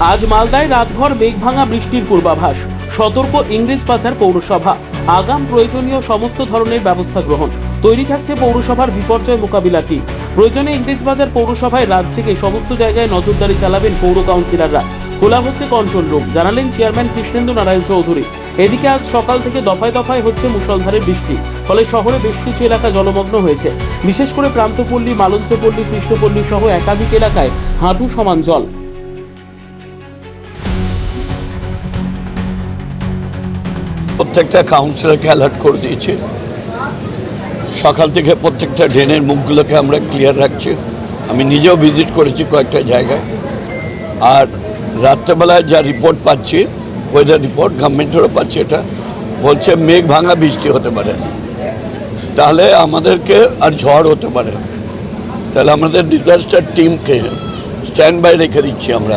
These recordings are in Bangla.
আজ মালদায় রাতভর মেঘভাঙা বৃষ্টির পূর্বাভাস। সতর্ক ইংরেজ বাজার পৌরসভা। আগাম প্রয়োজনীয় সমস্ত ধরনের ব্যবস্থা গ্রহণ। তৈরি থাকছে পৌরসভার বিপর্যয় মোকাবিলা টিম। প্রয়োজনে ইংরেজ বাজার পৌরসভায় রাত থেকে সমস্ত জায়গায় নজরদারি চালাবেন পৌর কাউন্সিলররা। খোলা হচ্ছে কন্ট্রোল রুম, জানালেন চেয়ারম্যান কৃষ্ণেন্দু নারায়ণ চৌধুরী। এদিকে আজ সকাল থেকে দফায় দফায় হচ্ছে মুষলধারে বৃষ্টি, ফলে শহরে বেশ কিছু এলাকা জলমগ্ন হয়েছে। বিশেষ করে প্রান্তপল্লী, মালঞ্চপল্লী, কৃষ্ণপল্লী সহ একাধিক এলাকায় হাঁটু সমান জল। প্রত্যেকটা কাউন্সিলরকে অ্যালার্ট করে দিয়েছি। সকাল থেকে প্রত্যেকটা ড্রেনের মুখগুলোকে আমরা ক্লিয়ার রাখছি। আমি নিজেও ভিজিট করেছি কয়েকটা জায়গায়। আর রাত্রেবেলায় যা রিপোর্ট পাচ্ছি ওয়েদার রিপোর্ট গভর্নমেন্টেরও পাচ্ছি এটা, বলছে মেঘ ভাঙা বৃষ্টি হতে পারে। তাহলে আমাদেরকে আর ঝড় হতে পারে। তাহলে আমাদের ডিজাস্টার টিমকে স্ট্যান্ড বাই রেখে দিচ্ছি আমরা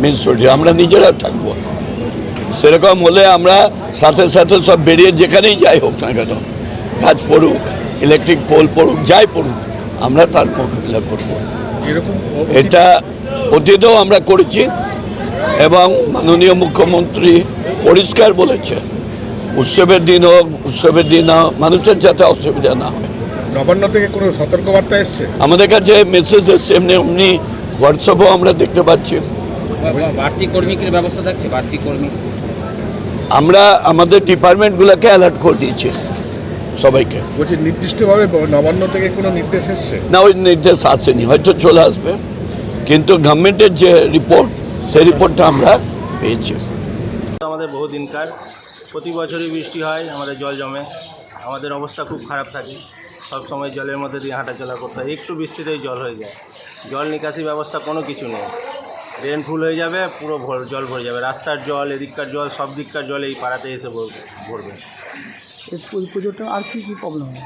মিউনিসিপ্যালিটি আমরা নিজেরা থাকব। সেরকম হলে আমরা সাথে সাথে সব বেরিয়ে যেখানেই যাই হোক না কেন গাছ পড়ুক ইলেকট্রিক পোল পড়ুক যাই পড়ুক আমরা তার মোকাবিলা করব। এটা অতীতেও আমরা করেছি এবং মাননীয় মুখ্যমন্ত্রী পরিষ্কার বলেছে উৎসবের দিন হোক উৎসবের দিন হোক মানুষের যাতে অসুবিধা না হয়। নবান্ন থেকে কোনো সতর্কবার্তা এসছে? আমাদের কাছে মেসেজ এসছে এমনি এমনি হোয়াটসঅ্যাপও আমরা দেখতে পাচ্ছি। বাড়তি কর্মীর ব্যবস্থা থাকছে? বাড়তি কর্মী আমরা আমাদের ডিপার্টমেন্টগুলোকে অ্যালার্ট করে দিয়েছি সবাইকে। বলছি নির্দিষ্টভাবে নবান্ন থেকে কোনো নির্দেশ এসছে? না ওই নির্দেশ আসেনি হয়তো চলে আসবে। কিন্তু গভর্নমেন্টের যে রিপোর্ট সেই রিপোর্টটা আমরা পেয়েছি। আমাদের বহু দিনকার প্রতি বছরই বৃষ্টি হয় আমাদের জল জমে। আমাদের অবস্থা খুব খারাপ থাকে। সব সময় জলের মধ্যে দিয়ে হাঁটাচলা করতে হয়। একটু বৃষ্টিতেই জল হয়ে যায়। জল নিকাশি ব্যবস্থা কোনো কিছু নেই। ড্রেন ফুল হয়ে যাবে পুরো ভর জল ভরে যাবে। রাস্তার জল এদিককার জল সব দিককার জল এই পাড়াতে এসে ভর- ভরবে। এই পু- পুজোটা আর কি কি প্রবলেম হয়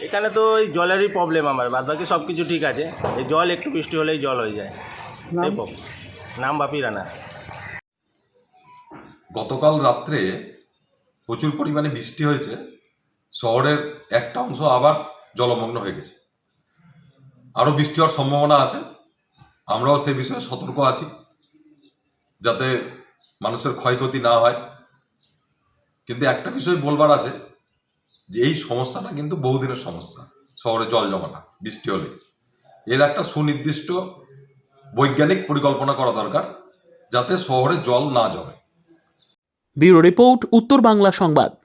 এখানে তো ওই জলেরই প্রবলেম আমার। বাদ বাকি সব কিছু ঠিক আছে। এই জল একটু বৃষ্টি হলেই জল হয়ে যায়। নাম? এই problem। নাম বাপি রানা। গতকাল রাত্রে প্রচুর পরিমাণে বৃষ্টি হয়েছে। শহরের একটা অংশ আবার জলমগ্ন হয়ে গেছে। আরও বৃষ্টি হওয়ার সম্ভাবনা আছে। আমরাও সেই বিষয়ে সতর্ক আছি, যাতে মানুষের ক্ষয়ক্ষতি না হয়। কিন্তু একটা বিষয় বলবার আছে যে, এই সমস্যাটা কিন্তু বহুদিনের সমস্যা, শহরে জল জমাটা, বৃষ্টি হলে। এর একটা সুনির্দিষ্ট বৈজ্ঞানিক পরিকল্পনা করা দরকার, যাতে শহরে জল না জমে। ব্যুরো রিপোর্ট, উত্তর বাংলা সংবাদ।